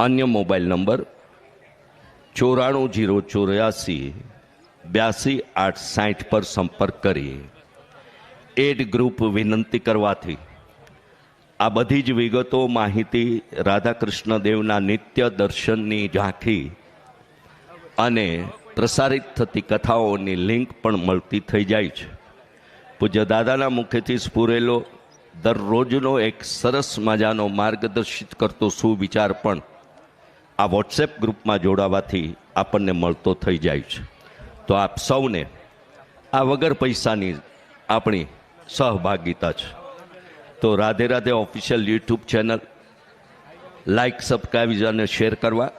અન્ય mobile number ચોરાણું zero ચોર્યાસી બ્યાસી આઠ સાઠ પર સંપર્ક કરી. એડ ગ્રુપ વિનંતી કરવાથી આ બધી જ વિગતો, માહિતી રાધાકૃષ્ણ દેવના નિત્ય દર્શનની ઝાંખી અને પ્રસારિત થતી કથાઓની લિંક પણ મળતી થઈ જાય છે. પૂજ્ય દાદાના મુખેથી સ્ફુરેલો દરરોજનો એક સરસ મજાનો માર્ગદર્શિત કરતો સુવિચાર પણ આ વોટ્સએપ ગ્રુપમાં જોડાવાથી આપણને મળતો થઈ જાય છે. તો આપ સૌને આ વગર પૈસાની આપણી સહભાગિતા છે. તો Radhe Radhe official YouTube channel like subscribe અને શેર કરવા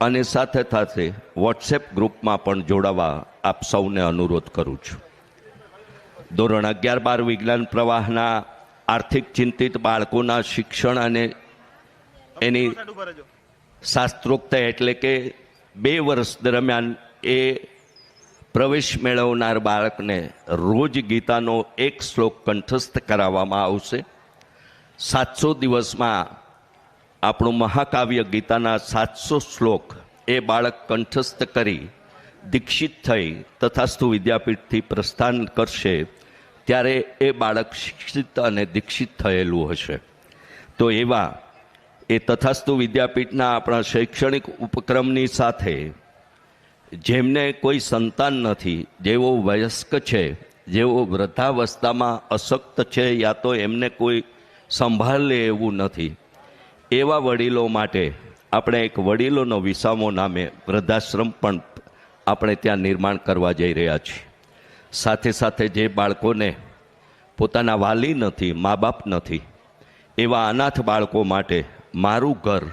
અને સાથે સાથે વોટ્સએપ ગ્રુપમાં પણ જોડાવા આપ સૌને અનુરોધ કરું છું. ધોરણ અગિયાર બાર વિજ્ઞાન પ્રવાહના આર્થિક ચિંતિત બાળકોના શિક્ષણ અને એની શાસ્ત્રોક્ત એટલે કે બે વર્ષ દરમિયાન એ પ્રવેશ મેળવનાર બાળકને રોજ ગીતાનો એક શ્લોક કંઠસ્થ કરાવવામાં આવશે. સાતસો દિવસમાં આપણું મહાકાવ્ય ગીતાના સાતસો શ્લોક એ બાળક કંઠસ્થ કરી દીક્ષિત થઈ તથાસ્તુ વિદ્યાપીઠથી પ્રસ્થાન કરશે ત્યારે એ બાળક શિક્ષિત અને દીક્ષિત થયેલું હશે. તો એવા એ તથાસ્તુ વિદ્યાપીઠના આપણા શૈક્ષણિક ઉપક્રમની સાથે જેમને કોઈ સંતાન નથી, જેઓ વયસ્ક છે, જેઓ વૃદ્ધાવસ્થામાં અશક્ત છે યા તો એમને કોઈ સંભાળ લે એવું નથી. એવા વડીલો માટે આપણે એક વડીલોનો વિસામો નામે વૃદ્ધાશ્રમ પણ આપણે ત્યાં નિર્માણ કરવા જઈ રહ્યા છીએ. સાથે સાથે જે બાળકોને પોતાના વાલી નથી, મા બાપ નથી, એવા અનાથ બાળકો માટે મારું ઘર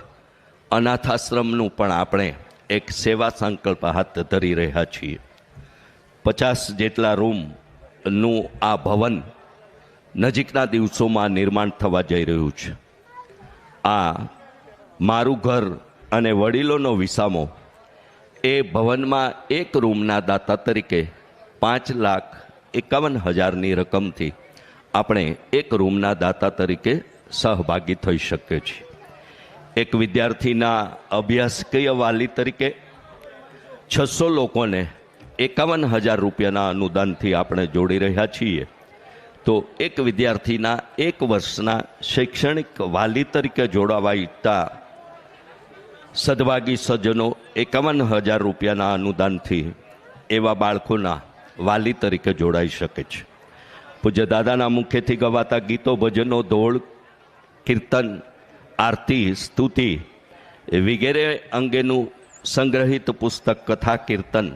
અનાથાશ્રમનું પણ આપણે એક સેવા સંકલ્પ હાથ ધરી રહ્યા છીએ. પચાસ જેટલા રૂમનું આ ભવન નજીકના દિવસોમાં નિર્માણ થવા જઈ રહ્યું છે. આ મારું ઘર અને વડીલોનો વિસામો એ ભવનમાં એક રૂમના દાતા તરીકે પાંચ લાખ એકાવન હજારની રકમથી આપણે એક રૂમના દાતા તરીકે સહભાગી થઈ શકીએ છીએ. એક વિદ્યાર્થીના અભ્યાસકીય વાલી તરીકે? છસો લોકોને એકાવન હજાર રૂપિયાના અનુદાનથી આપણે જોડી રહ્યા છીએ. તો એક વિદ્યાર્થીના એક વર્ષના શૈક્ષણિક વાલી તરીકે જોડાવા ઈચ્છતા સદભાગી સજ્જનો એકાવન હજાર રૂપિયાના અનુદાનથી એવા બાળકોના વાલી તરીકે જોડાઈ શકે છે. પૂજ્ય દાદાના મુખેથી ગવાતા ગીતો, ભજનો, ધોળ, કીર્તન આરતી, સ્તુતિ વગેરે અંગેનું સંગ્રહિત પુસ્તક કથા કીર્તન.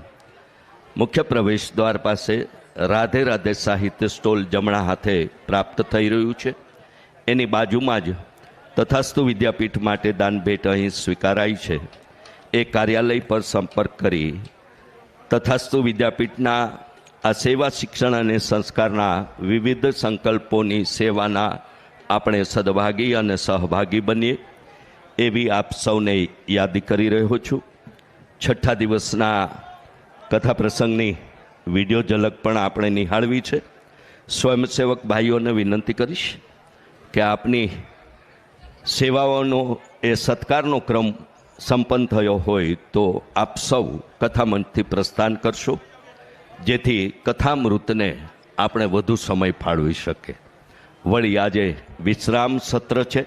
મુખ્ય પ્રવેશ દ્વાર પાસે રાધે રાધે સાહિત્ય સ્ટોલ જમણા હાથે પ્રાપ્ત થઈ રહ્યું છે. એની બાજુમાં જ તથાસ્તુ વિદ્યાપીઠ માટે દાન ભેટ અહીં સ્વીકારાઈ છે. એ કાર્યાલય પર સંપર્ક કરી તથાસ્તુ વિદ્યાપીઠના આ સેવા શિક્ષણ અને સંસ્કારના વિવિધ સંકલ્પોની સેવાના આપણે સદભાગી અને સહભાગી બનીએ એવી આપ સૌને યાદી કરી રહ્યો છું. છઠ્ઠા દિવસના કથા પ્રસંગની વીડિયો ઝલક પણ આપણે નિહાળવી છે. સ્વયંસેવક ભાઈઓને વિનંતી કરીશ કે આપની સેવાઓનો એ સત્કારનો ક્રમ સંપન્ન થયો હોય તો આપ સૌ કથામંચથી પ્રસ્થાન કરશો, જેથી કથામૃતને આપણે વધુ સમય ફાળવી શકીએ. વળી આજે વિશ્રામ સત્ર છે.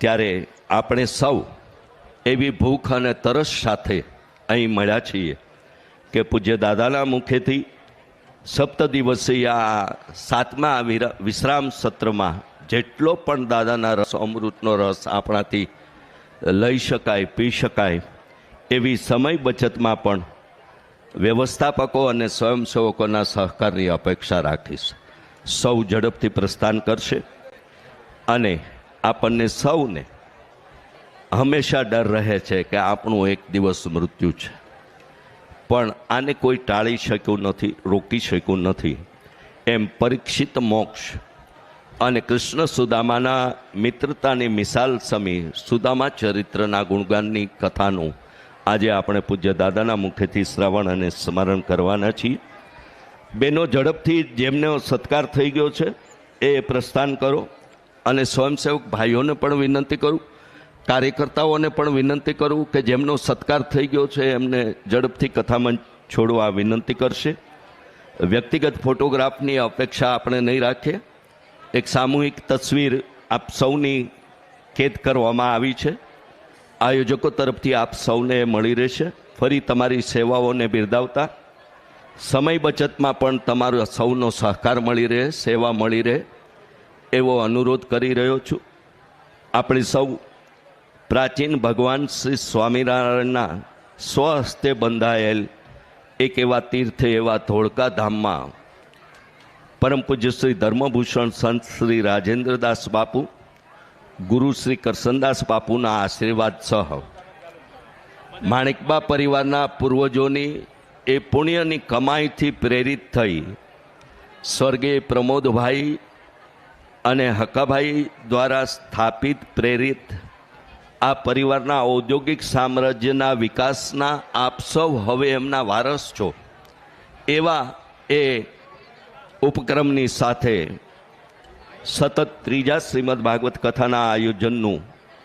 ત્યારે આપણે સૌ એવી ભૂખ અને તરસ સાથે અહીં મળ્યા છીએ કે પૂજ્ય દાદાના મુખેથી સપ્ત દિવસીય આ સાતમા વિશ્રામ સત્રમાં જેટલો પણ દાદાના રસ, અમૃતનો રસ આપણાથી લઈ શકાય, પી શકાય, એવી સમય બચતમાં પણ વ્યવસ્થાપકો અને સ્વયંસેવકોના સહકારની અપેક્ષા રાખીશ. સૌ ઝડપથી પ્રસ્થાન કરશે અને આપણને સૌને હંમેશા ડર રહે છે કે આપણું એક દિવસ મૃત્યુ છે. પણ આને કોઈ ટાળી શક્યું નથી, રોકી શક્યું નથી. એમ પરીક્ષિત મોક્ષ અને કૃષ્ણ સુદામાના મિત્રતાની મિસાલ સમી સુદામા ચરિત્રના ગુણગાનની કથાનું આજે આપણે પૂજ્ય દાદાના મુખેથી શ્રવણ અને સ્મરણ કરવાના છીએ. બેનો ઝડપથી જેમને સત્કાર થઈ ગયો છે, એ પ્રસ્થાન કરો અને સ્વયંસેવક ભાઈઓને પણ વિનંતી કરું, કાર્યકર્તાઓને પણ વિનંતી કરું કે જેમનો સત્કાર થઈ ગયો છે, એમને ઝડપથી કથામાં છોડવા વિનંતી કરશે. વ્યક્તિગત ફોટોગ્રાફની અપેક્ષા આપણે નહીં રાખીએ. એક સામૂહિક તસવીર આપ સૌની કેદ કરવામાં આવી છે. આયોજકો તરફથી આપ સૌને મળી રહેશે. ફરી તમારી સેવાઓને બિરદાવતા સમય બચતમાં પણ તમારો સૌનો સહકાર મળી રહે, સેવા મળી રહે એવો અનુરોધ કરી રહ્યો છું. આપણે સૌ પ્રાચીન ભગવાન શ્રી સ્વામિનારાયણના સ્વહસ્તે બંધાયેલ એક એવા તીર્થ એવા ધોળકા ધામમાં પરમ પૂજ્ય શ્રી ધર્મભૂષણ સંત શ્રી રાજેન્દ્રદાસ બાપુ, ગુરુ શ્રી કરસનદાસ બાપુના આશીર્વાદ સહ માણિકબા પરિવારના પૂર્વજોની એ પુણ્યની કમાઈથી પ્રેરિત થઈ. સ્વર્ગીય પ્રમોદભાઈ અને હકાભાઈ દ્વારા સ્થાપિત પ્રેરિત આ પરિવારના ઔદ્યોગિક સામ્રાજ્યના વિકાસના આપ સૌ હવે એમના વારસ છો. એવા એ ઉપક્રમની સાથે સતત ત્રીજા શ્રીમદ ભાગવત કથાના આયોજનનું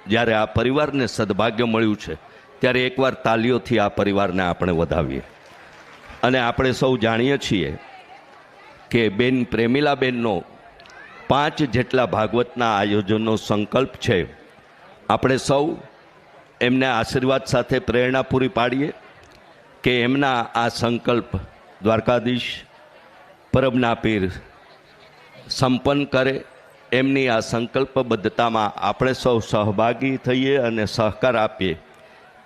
જ્યારે આ પરિવારને સદભાગ્ય મળ્યું છે, ત્યારે એકવાર તાલીઓથી આ પરિવારને આપણે વધાવીએ. અને આપણે સૌ જાણીએ છીએ કે બેન પ્રેમિલાબેનનો પાંચ જેટલા ભાગવતના આયોજનનો સંકલ્પ છે. આપણે સૌ એમને આશીર્વાદ સાથે પ્રેરણા પૂરી પાડીએ કે એમના આ સંકલ્પ દ્વારકાધીશ પરમના પીર સંપન્ન કરે. એમની આ સંકલ્પબદ્ધતામાં આપણે સૌ સહભાગી થઈએ અને સહકાર આપીએ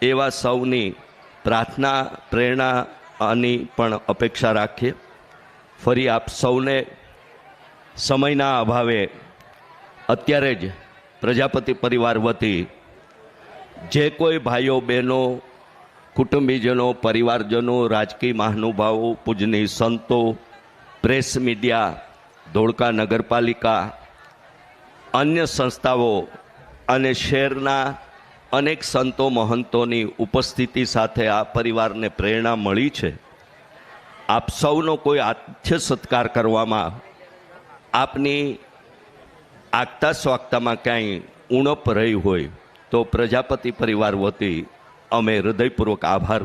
એવા સૌની પ્રાર્થના પ્રેરણાની પણ અપેક્ષા રાખીએ. ફરી આપ સૌને સમયના અભાવે અત્યારે જ પ્રજાપતિ પરિવાર વતી જે કોઈ ભાઈઓ, બહેનો, કુટુંબીજનો, પરિવારજનો, રાજકીય મહાનુભાવો પૂજની સંતો, પ્રેસ મીડિયા, ધોળકા નગરપાલિકા, અન્ય સંસ્થાઓ અને શહેરના અનેક સંતો મહંતોની ઉપસ્થિતિ સાથે આ પરિવારને પ્રેરણા મળી છે. આપ સૌનો કોઈ આથ્ય સત્કાર કરવામાં આપની આગતા સ્વાગતામાં ક્યાંય ઉણપ રહી હોય તો પ્રજાપતિ પરિવાર વતી અમે હૃદયપૂર્વક આભાર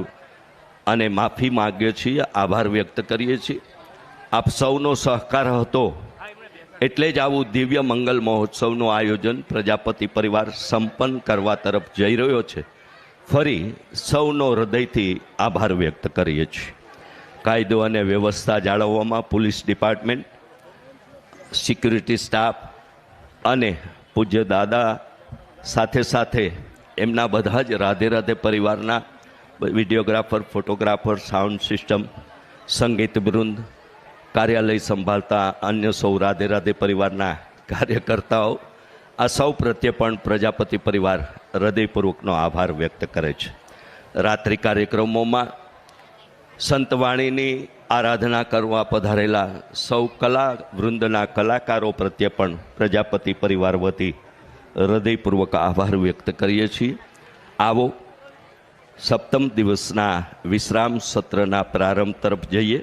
અને માફી માગીએ છીએ, આભાર વ્યક્ત કરીએ છીએ. આપ સૌનો સહકાર હતો. એટલે જ આવું દિવ્ય મંગલ મહોત્સવનું આયોજન પ્રજાપતિ પરિવાર સંપન્ન કરવા તરફ જઈ રહ્યો છે. ફરી સૌનો હૃદયથી આભાર વ્યક્ત કરીએ છીએ. કાયદો અને વ્યવસ્થા જાળવવામાં પોલીસ ડિપાર્ટમેન્ટ, સિક્યુરિટી સ્ટાફ અને પૂજ્ય દાદા સાથે સાથે એમના બધા જ રાધે રાધે પરિવારના વિડીયોગ્રાફર, ફોટોગ્રાફર, સાઉન્ડ સિસ્ટમ, સંગીત વૃંદ કાર્યાલય સંભાળતા અન્ય સૌ રાધે રાધે પરિવારના કાર્યકર્તાઓ, આ સૌ પ્રત્યે પણ પ્રજાપતિ પરિવાર હૃદયપૂર્વકનો આભાર વ્યક્ત કરે છે. રાત્રિ કાર્યક્રમોમાં સંતવાણીની આરાધના કરવા પધારેલા સૌ કલા વૃંદના કલાકારો પ્રત્યે પણ પ્રજાપતિ પરિવાર વતી હૃદયપૂર્વક આભાર વ્યક્ત કરીએ છીએ. આવો સપ્તમ દિવસના વિશ્રામ સત્રના પ્રારંભ તરફ જઈએ.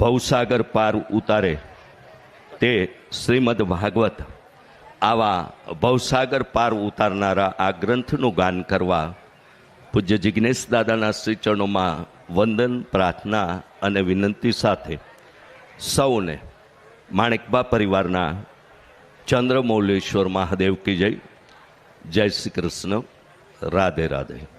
ભવસાગર પાર ઉતારે તે શ્રીમદ ભાગવત આવા ભવસાગર પાર ઉતારનારા આ ગ્રંથનું ગાન કરવા પૂજ્ય જિજ્ઞેશ દાદાના શ્રીચરણોમાં વંદન, પ્રાર્થના અને વિનંતી સાથે સૌને માણેકબા પરિવારના ચંદ્રમૌલેશ્વર મહાદેવ કી જય. જય શ્રી કૃષ્ણ. રાધે રાધે.